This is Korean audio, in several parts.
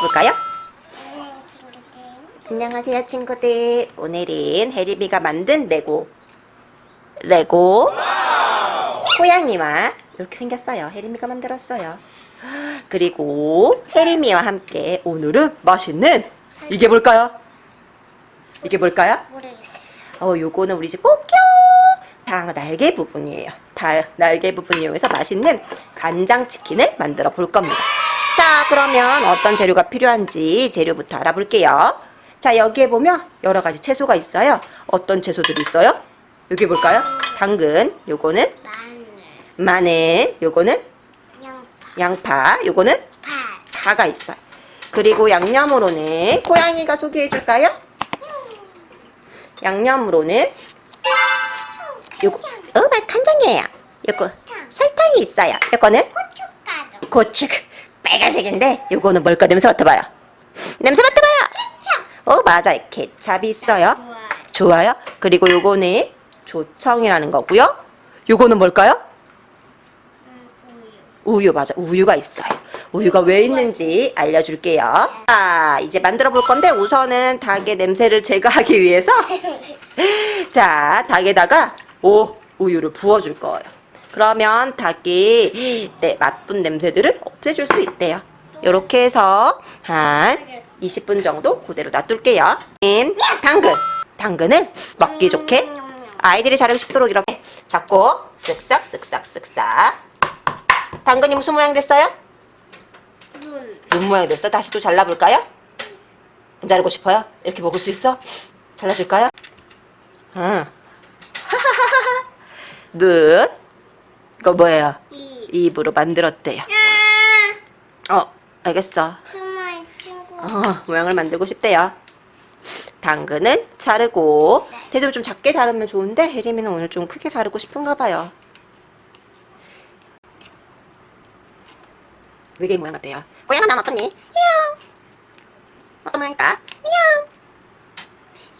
볼까요? 안녕하세요 친구들 오늘은 혜림이가 만든 레고 레고 고양이와 이렇게 생겼어요 혜림이가 만들었어요 그리고 혜림이와 함께 오늘은 맛있는 이게 뭘까요? 이게 뭘까요? 모르겠어요. 어 요거는 우리 집 꽃겨 닭 날개 부분이에요 닭 날개 부분 이용해서 맛있는 간장치킨을 만들어 볼 겁니다 자 그러면 어떤 재료가 필요한지 재료부터 알아볼게요. 자 여기에 보면 여러 가지 채소가 있어요. 어떤 채소들이 있어요? 여기 볼까요? 당근 요거는? 마늘, 마늘 요거는? 양파, 양파 요거는? 파, 파가 있어요. 그리고 양념으로는 고양이가 소개해 줄까요? 양념으로는 요거 어, 맞 간장이에요. 요거 설탕이 있어요. 요거는? 고춧가루, 고추 빨간색인데 요거는 뭘까? 냄새 맡아봐요. 냄새 맡아봐요. 어 맞아요 케찹이 있어요. 좋아요. 그리고 요거는 조청이라는 거고요. 요거는 뭘까요? 음, 우유. 우유 맞아. 우유가 있어요. 우유가 왜 있는지 알려줄게요. 자 이제 만들어 볼 건데 우선은 닭의 냄새를 제거하기 위해서. 자 닭에다가 오 우유를 부어줄 거예요 그러면 닭이 네 나쁜 냄새들을 없애줄 수 있대요 이렇게 해서 한 20분 정도 그대로 놔둘게요 음, 당근 당근을 먹기 좋게 아이들이 자르고 싶도록 이렇게 잡고 쓱싹 쓱싹 쓱싹 당근이 무슨 모양 됐어요? 눈. 눈 모양 됐어? 다시 또 잘라볼까요? 안 자르고 싶어요? 이렇게 먹을 수 있어? 잘라줄까요? 응. 눈. 이거 뭐예요? 이. 입으로 만들었대요. 아, 어, 알겠어. 투마의 친구. 어, 모양을 만들고 싶대요. 당근을 자르고 네. 대좀 좀 작게 자르면 좋은데 혜림이는 오늘 좀 크게 자르고 싶은가 봐요. 외계인 모양 같대요. 고양아 난 어떠니? 야옹. 어떤 모양일까? 야옹.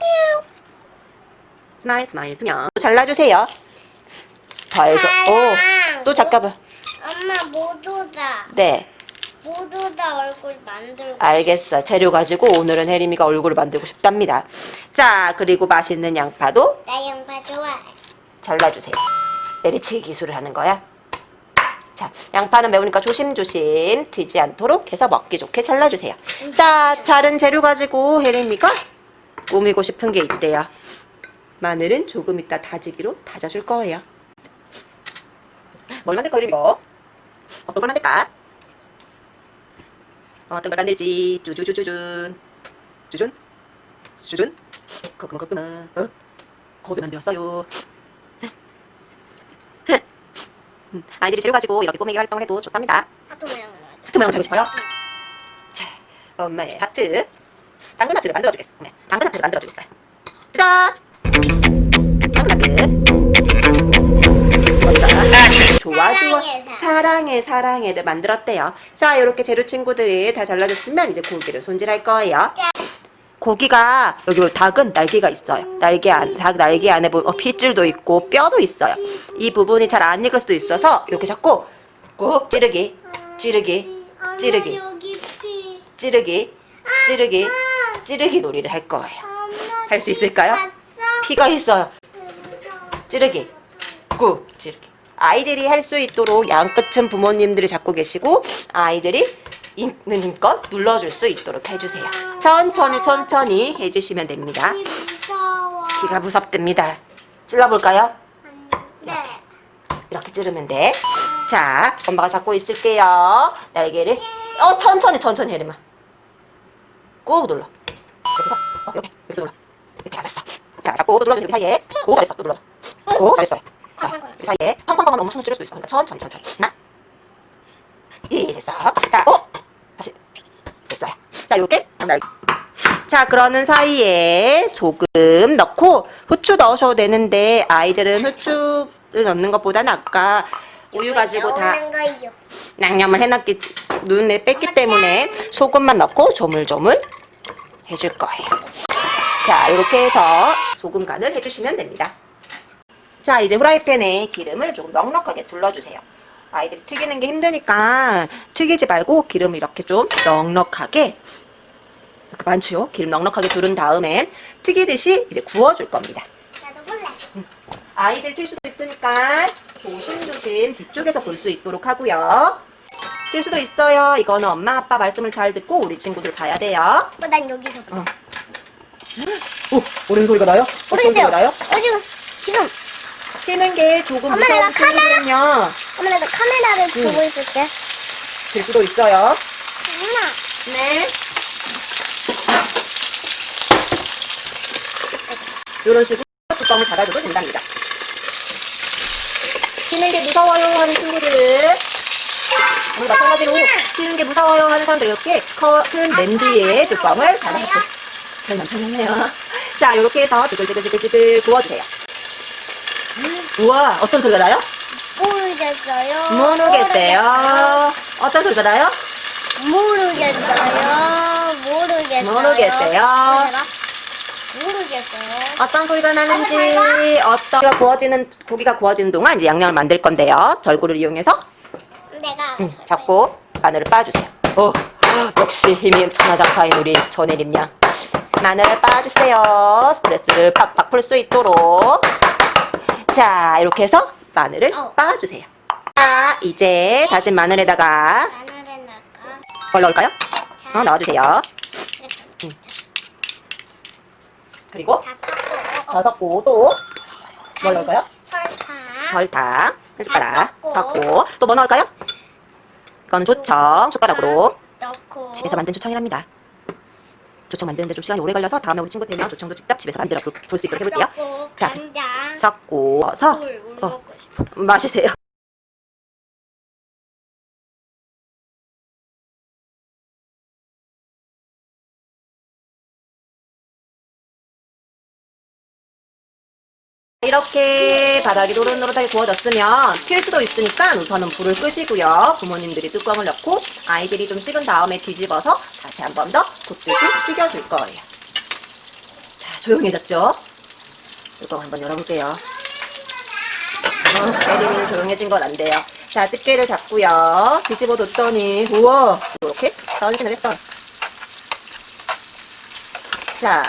야옹. 스마일 스마일 두명 잘라주세요. 다 해서 다양. 오또 잠깐만 엄마 모두다. 네 모두다 얼굴 만들고. 알겠어. 재료 가지고 오늘은 혜림이가 얼굴을 만들고 싶답니다. 자, 그리고 맛있는 양파도 나 양파 좋아해. 잘라주세요. 내리치기 기술을 하는 거야. 자, 양파는 매우니까 조심조심 튀지 않도록 해서 먹기 좋게 잘라주세요. 자, 자른 재료 가지고 혜림이가 꾸미고 싶은 게 있대요. 마늘은 조금 이따 다지기로 다져줄 거예요. 뭘 만들 거야, 혜림이? 어떤 걸 만들까? 어떤 걸 만들지? 쭈쭈쭈쭈준. 쭈준? 쭈준? 거꾸만 거꾸만. 어? 거기 만들었어요. 음, 아이들이 재료 가지고 이렇게 꾸미기 활동을 해도 좋답니다. 하트 모양으로. 하트 모양 자고 싶어요? 자, 엄마의 하트. 당근 하트를 만들어주겠어. 네, 당근 하트를 만들어주겠어요. 자, 당근 하트. 사랑해, 사랑. 사랑해 사랑해를 만들었대요. 자, 이렇게 재료 친구들이 다 잘라줬으면 이제 고기를 손질할 거예요. 고기가 여기 닭은 날개가 있어요. 날개 안, 닭 날개 안에 보면 어, 핏줄도 있고 뼈도 있어요. 이 부분이 잘 안 익을 수도 있어서 이렇게 잡고 꾹 찌르기, 찌르기, 찌르기. 찌르기, 찌르기, 찌르기 놀이를 할 거예요. 할 수 있을까요? 피가 있어요. 찌르기, 꾹 찌르기. 아이들이 할 수 있도록 양끝은 부모님들이 잡고 계시고 아이들이 있는 힘껏 눌러줄 수 있도록 해주세요. 천천히 천천히 해주시면 됩니다. 무서워. 귀가 무섭답니다. 찔러볼까요? 네. 이렇게 찌르면 돼. 자, 엄마가 잡고 있을게요. 날개를. 어, 천천히, 천천히 해리마. 꾹 눌러. 여기서, 어, 이렇게, 이렇게 눌러. 이렇게 하셨어. 자, 잡고 눌러주면 여기 사이에. 오, 잘했어. 또 눌러. 오, 잘했어 요. 자, 여기 사이에 하면 엄청 찌를 수도 있어. 그러니까 천천히, 천천히. 하나. 이, 됐어. 자, 어? 다시. 됐어요. 자, 이렇게. 자, 그러는 사이에 소금 넣고 후추 넣으셔도 되는데 아이들은 후추를 넣는 것보다는 아까 우유 가지고 다. 양념을 해놨기 눈에 뺐기 때문에 소금만 넣고 조물조물 해줄 거예요. 자, 이렇게 해서 소금 간을 해주시면 됩니다. 자, 이제 후라이팬에 기름을 조금 넉넉하게 둘러주세요. 아이들이 튀기는 게 힘드니까 튀기지 말고 기름 이렇게 좀 넉넉하게 이렇게 많지요? 기름 넉넉하게 두른 다음엔 튀기듯이 이제 구워줄 겁니다. 나도 볼래. 아이들 튈 수도 있으니까 조심조심 뒤쪽에서 볼 수 있도록 하고요. 튈 수도 있어요. 이거는 엄마 아빠 말씀을 잘 듣고 우리 친구들 봐야 돼요. 어, 난 여기서. 어. 오, 오는 소리가 나요? 모르겠어요. 소리가 나요? 어, 지금, 지금. 튀는 게 조금 엄마, 내가 무서운 친구들은요. 엄마, 내가 카메라를 보고 있을게. 될 수도 있어요. 엄마. 네. 이런 식으로 뚜껑을 닫아줘도 된답니다. 튀는 게 무서워요 하는 친구들은 우리 마찬가지로 튀는 게 무서워요 하는 사람들 이렇게 큰 냄비에 뚜껑을 닫아주세요. 잘 남편이네요. 자, 이렇게 해서 지글지글지글지글 구워주세요. 우와, 어떤 소리가 나요? 모르겠어요. 모르겠대요. 어떤 소리가 나요? 모르겠어요. 모르겠어요. 모르겠대요. 모르겠어요. 어떤 소리가 나는지 어떤 고기가 구워지는 고기가 구워지는 동안 이제 양념을 만들 건데요. 절구를 이용해서 내가 음, 잡고 마늘을 빻아주세요. 오, 역시 힘이 천하장사인 우리 전혜림 양. 마늘을 빻아주세요. 스트레스를 팍팍 풀 수 있도록. 자, 이렇게 해서 마늘을 어. 빻아주세요. 자, 이제 다진 마늘에다가 마늘에 넣을까? 뭘 넣을까요? 어, 넣어주세요. 이렇게 그리고 다 섞고. 또 뭘 넣을까요? 설탕. 설탕 한 숟가락. 섞고 또 뭐 넣을까요? 이건 조청 숟가락으로 넣고. 집에서 만든 조청이랍니다. 조청 만드는데 좀 시간이 오래 걸려서 다음에 우리 친구 되면 조청도 직접 집에서 만들어 볼 수 있도록 해볼게요. 섞고 자, 간장. 섞고 서 물, 물 어. 먹고 싶어. 마시세요. 이렇게 바닥이 노릇노릇하게 구워졌으면 튈 수도 있으니까 우선은 불을 끄시고요. 부모님들이 뚜껑을 넣고 아이들이 좀 식은 다음에 뒤집어서 다시 한 번 더 굽듯이 튀겨줄 거예요. 자, 조용해졌죠? 뚜껑 한번 열어볼게요. 어, 에리는 조용해진 건 안 돼요. 자, 집게를 잡고요. 뒤집어 뒀더니, 우와, 이렇게 떨어지긴 했어. 자,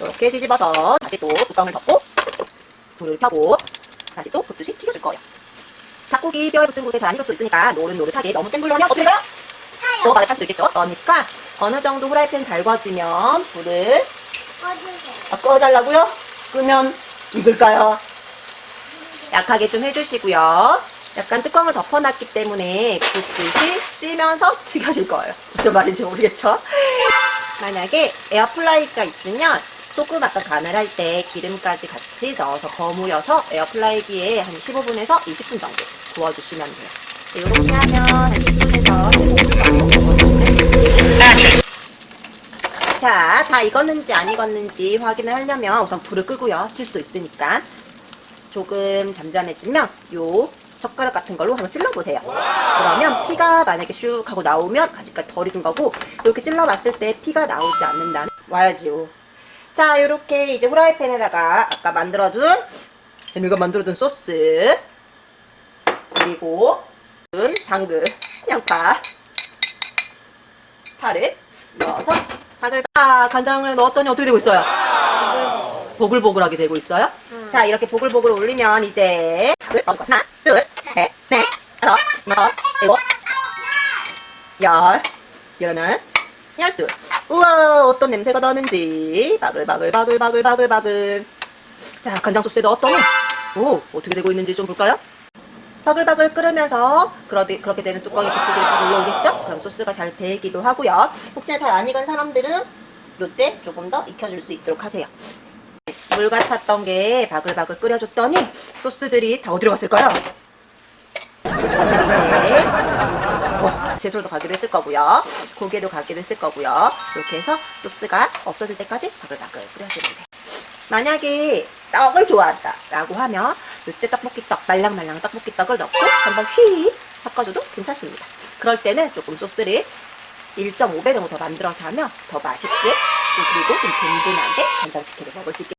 이렇게 뒤집어서 다시 또 뚜껑을 덮고, 불을 켜고, 다시 또 붓듯이 튀겨줄 거예요. 닭고기 뼈에 붙은 곳에 잘안 익을 수 있으니까 노릇노릇하게 너무 센 불로 하면 어떻게 돼요? 또 맛을 탈수 있겠죠? 그러니까 어느 정도 후라이팬 달궈지면 불을 꺼주세요. 아, 꺼달라고요? 끄면 익을까요? 약하게 좀 해주시고요. 약간 뚜껑을 덮어놨기 때문에 굽듯이 찌면서 튀겨질 거예요. 무슨 말인지 모르겠죠? 만약에 에어플라이기가 있으면 소금 아까 간을 할 때 기름까지 같이 넣어서 버무려서 에어플라이기에 한 15분에서 20분 정도 구워주시면 돼요. 이렇게 하면 한 10분에서 15분 정도 구워주시면 자, 다 익었는지 안 익었는지 확인을 하려면 우선 불을 끄고요. 튈 수도 있으니까. 조금 잠잠해지면 요 젓가락 같은 걸로 한번 찔러보세요. 그러면 피가 만약에 슉 하고 나오면 아직까지 덜 익은 거고 이렇게 찔러봤을 때 피가 나오지 않는다면 와야지요. 자, 이렇게 이제 후라이팬에다가 아까 만들어둔 애미가 만들어둔 소스 그리고 당근, 양파, 파를 넣어서 박을 아, 간장을 넣었더니 어떻게 되고 있어요? 보글보글하게 되고 있어요. 자, 이렇게 보글보글 올리면 이제. 하나, 둘, 셋, 넷, 다섯, 여섯, 일곱, 열. 이러면 열둘. 우와, 어떤 냄새가 나는지 바글바글 바글바글 바글바글. 자, 간장 소스에 넣었더니 오, 어떻게 되고 있는지 좀 볼까요? 바글바글 끓으면서 그러게, 그렇게 되면 뚜껑이 다 올라오겠죠? 그럼 소스가 잘 배기도 하고요. 혹시나 잘 안 익은 사람들은 이때 조금 더 익혀줄 수 있도록 하세요. 물 같았던 게 바글바글 끓여줬더니 소스들이 다 어디로 갔을까요? 이제 어, 채소도 가기로 했을 거고요. 고기도 가기로 했을 거고요. 이렇게 해서 소스가 없어질 때까지 바글바글 끓여주면 돼요. 만약에 떡을 좋아한다 라고 하면 이때 떡볶이 떡 말랑말랑 떡볶이 떡을 넣고 한번 휘 섞어줘도 괜찮습니다 그럴 때는 조금 소스를 1.5배 정도 더 만들어서 하면 더 맛있게 또 그리고 좀 든든하게 간장치킨을 먹을 수 있게